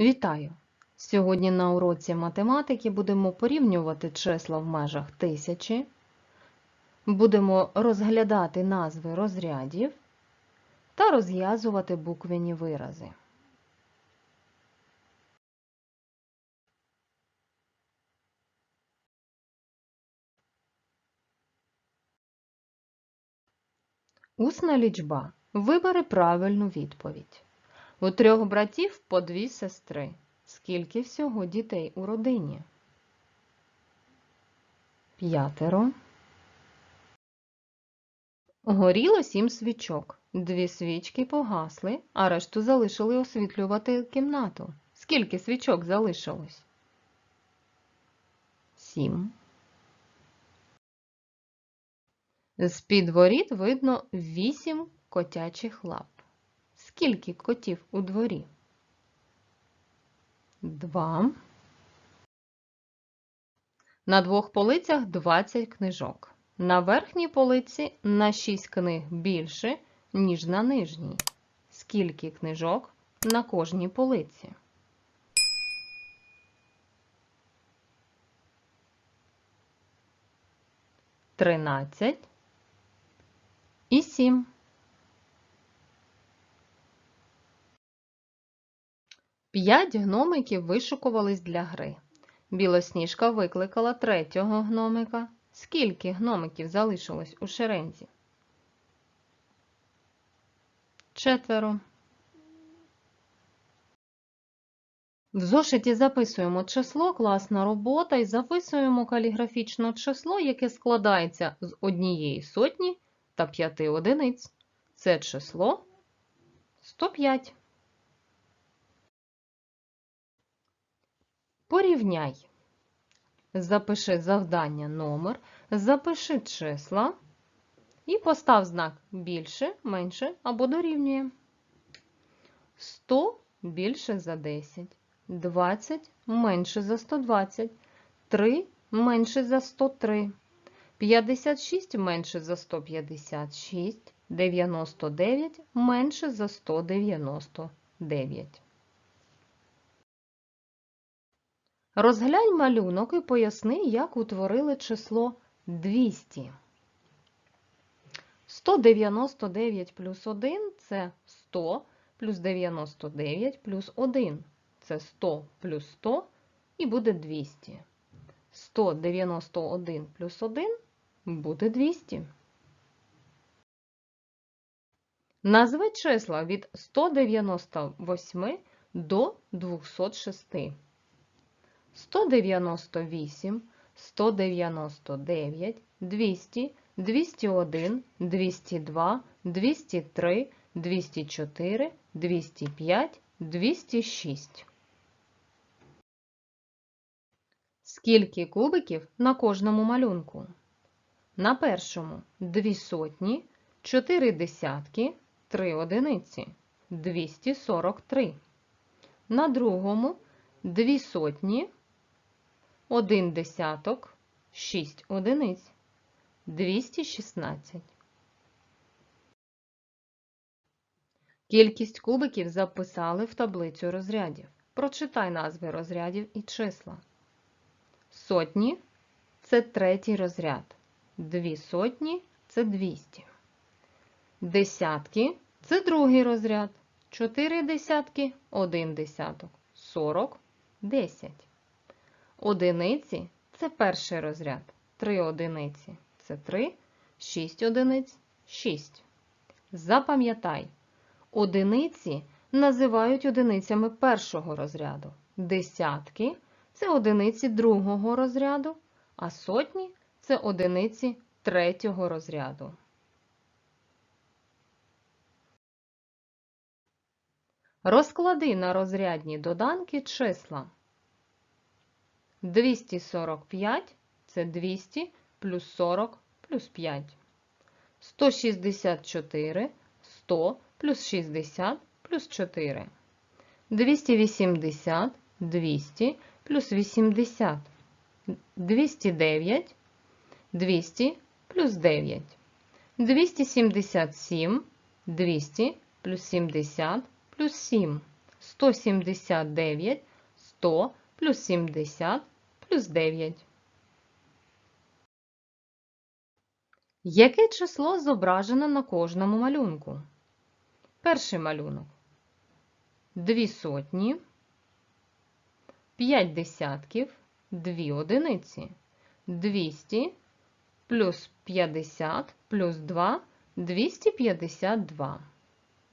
Вітаю! Сьогодні на уроці математики будемо порівнювати числа в межах тисячі, будемо розглядати назви розрядів та розв'язувати буквені вирази. Усна лічба. Вибери правильну відповідь. У трьох братів по дві сестри. Скільки всього дітей у родині? П'ятеро. Горіло сім свічок. Дві свічки погасли, а решту залишили освітлювати кімнату. Скільки свічок залишилось? Сім. З-під воріт видно вісім котячих лап. Скільки котів у дворі? Два. На двох полицях 20 книжок. На верхній полиці на 6 книг більше, ніж на нижній. Скільки книжок на кожній полиці? Тринадцять і сім. П'ять гномиків вишукувались для гри. Білосніжка викликала третього гномика. Скільки гномиків залишилось у шерензі? Четверо. В зошиті записуємо число, класна робота і записуємо каліграфічне число, яке складається з однієї сотні та п'яти одиниць. Це число 105. Порівняй. Запиши завдання номер, запиши числа і постав знак більше, менше або дорівнює. 100 більше за 10, 20 менше за 120, 3 менше за 103, 56 менше за 156, 99 менше за 199. Розглянь малюнок і поясни, як утворили число 200. 199 плюс 1 – це 100 плюс 99 плюс 1. Це 100 плюс 100 і буде 200. 191 плюс 1 буде 200. Назви числа від 198 до 206. 198, 199, 200, 201, 202, 203, 204, 205, 206. Скільки кубиків на кожному малюнку? На першому 2 сотні, 4 десятки, 3 одиниці. 243. На другому 2 сотні, 1 десяток, 6 одиниць, 216. Кількість кубиків записали в таблицю розрядів. Прочитай назви розрядів і числа. Сотні це третій розряд. Дві сотні це 200. Десятки це другий розряд. Чотири десятки один десяток. 40 10. Одиниці це перший розряд. 3 одиниці це 3, 6 одиниць 6. Запам'ятай, одиниці називають одиницями першого розряду. Десятки це одиниці другого розряду, а сотні це одиниці третього розряду. Розклади на розрядні доданки числа. 245 це 200 плюс 40 плюс 5. 164 100 плюс 60 плюс 4. 280 200 плюс 80. 209 200 плюс 9. 277 200 плюс 70 плюс 7. 179, 100 плюс 70 плюс 9. Яке число зображено на кожному малюнку? Перший малюнок. Дві сотні, п'ять десятків, дві одиниці. 200 плюс 50 плюс 2 – 252.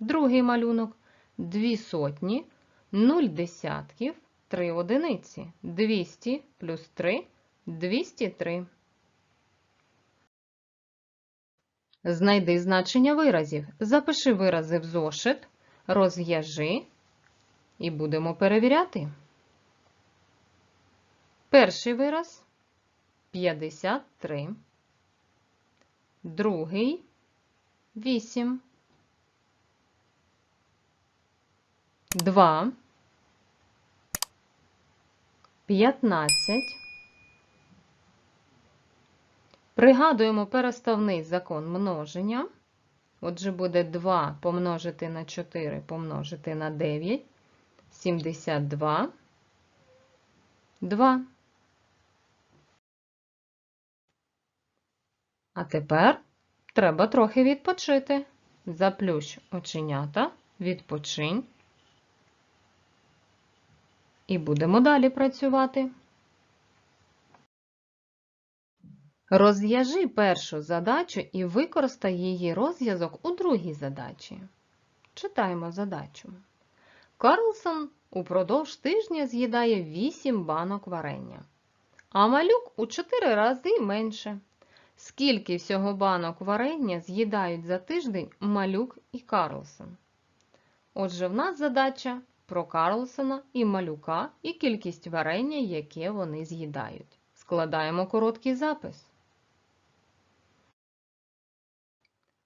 Другий малюнок. Дві сотні, 0 десятків, 3 одиниці. 200 плюс 3 – 203. Знайди значення виразів. Запиши вирази в зошит, розв'яжи і будемо перевіряти. Перший вираз 53. Другий 8. 2. 15. Пригадуємо переставний закон множення. Отже, буде 2 помножити на 4 помножити на 9. 72. 2. А тепер треба трохи відпочити. Заплющ оченята, відпочинь. І будемо далі працювати. Розв'яжи першу задачу і використай її розв'язок у другій задачі. Читаємо задачу. Карлсон упродовж тижня з'їдає 8 банок варення, а малюк у 4 рази менше. Скільки всього банок варення з'їдають за тиждень малюк і Карлсон? Отже, в нас задача про Карлсона і малюка і кількість варення, яке вони з'їдають. Складаємо короткий запис.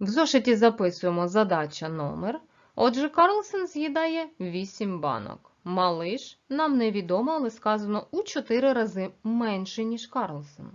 В зошиті записуємо задача номер. Отже, Карлсон з'їдає 8 банок. Малиш нам невідомо, але сказано у 4 рази менше, ніж Карлсон.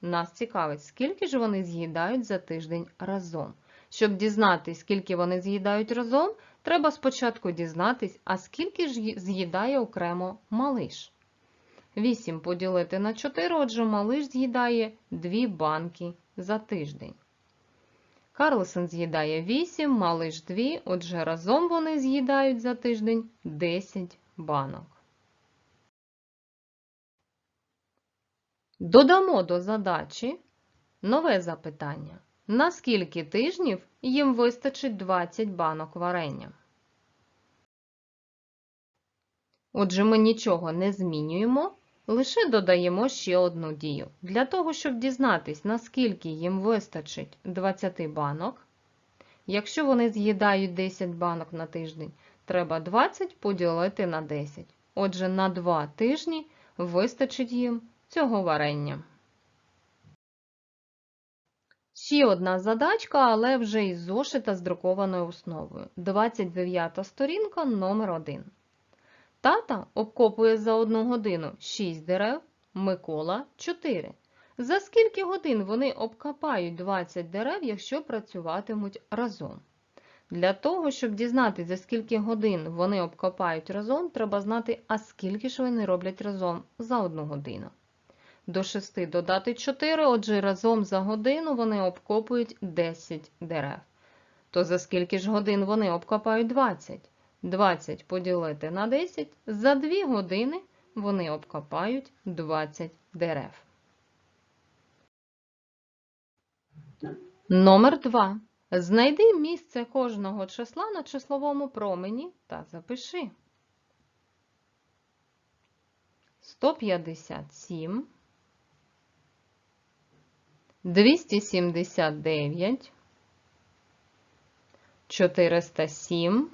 Нас цікавить, скільки ж вони з'їдають за тиждень разом. Щоб дізнатись, скільки вони з'їдають разом, треба спочатку дізнатись, а скільки ж з'їдає окремо малиш. 8 поділити на 4, отже, малиш з'їдає 2 банки за тиждень. Карлсон з'їдає 8, малиш 2, отже, разом вони з'їдають за тиждень 10 банок. Додамо до задачі нове запитання. На скільки тижнів їм вистачить 20 банок варення? Отже, ми нічого не змінюємо, лише додаємо ще одну дію. Для того, щоб дізнатись, наскільки їм вистачить 20 банок, якщо вони з'їдають 10 банок на тиждень, треба 20 поділити на 10. Отже, на 2 тижні вистачить їм цього варення. Ще одна задачка, але вже із зошита з друкованою основою. 29 сторінка номер 1 Тата обкопує за одну годину 6 дерев, Микола 4. За скільки годин вони обкопають 20 дерев, якщо працюватимуть разом? Для того, щоб дізнатися, за скільки годин вони обкопають разом, треба знати, а скільки ж вони роблять разом за одну годину. До 6 додати 4, отже, разом за годину вони обкопують 10 дерев. То за скільки ж годин вони обкопають 20? 20 поділити на 10, за 2 години вони обкопають 20 дерев. Номер 2. Знайди місце кожного числа на числовому промені та запиши. 157, 279, 407,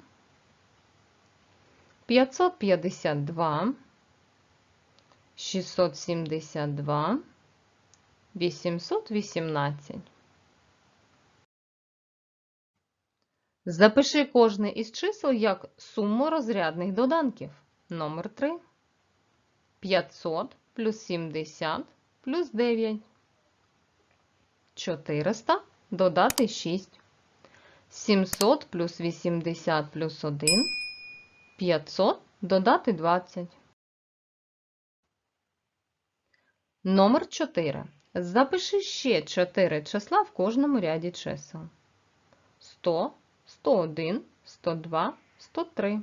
552, 672, 818. Запиши кожне із чисел як суму розрядних доданків. Номер 3. 500 плюс 70 плюс 9. 400 додати 6. 700 плюс 80 плюс 1. 500 додати 20. Номер 4. Запиши ще 4 числа в кожному ряді чисел. 100, 101, 102, 103.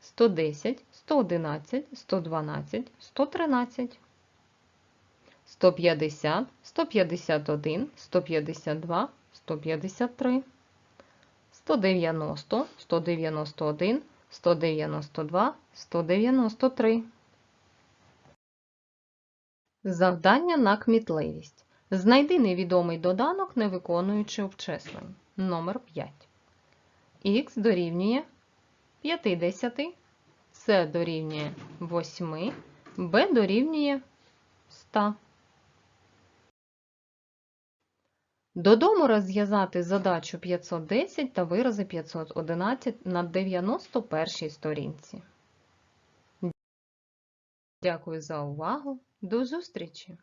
110, 111, 112, 113. 150, 151, 152, 153. 190, 191, 192, 193. Завдання на кмітливість. Знайди невідомий доданок, не виконуючи обчислень. Номер 5. Х дорівнює 50, С дорівнює 8, Б дорівнює 100. Додому розв'язати задачу 510 та вирази 511 на 91 сторінці. Дякую за увагу. До зустрічі!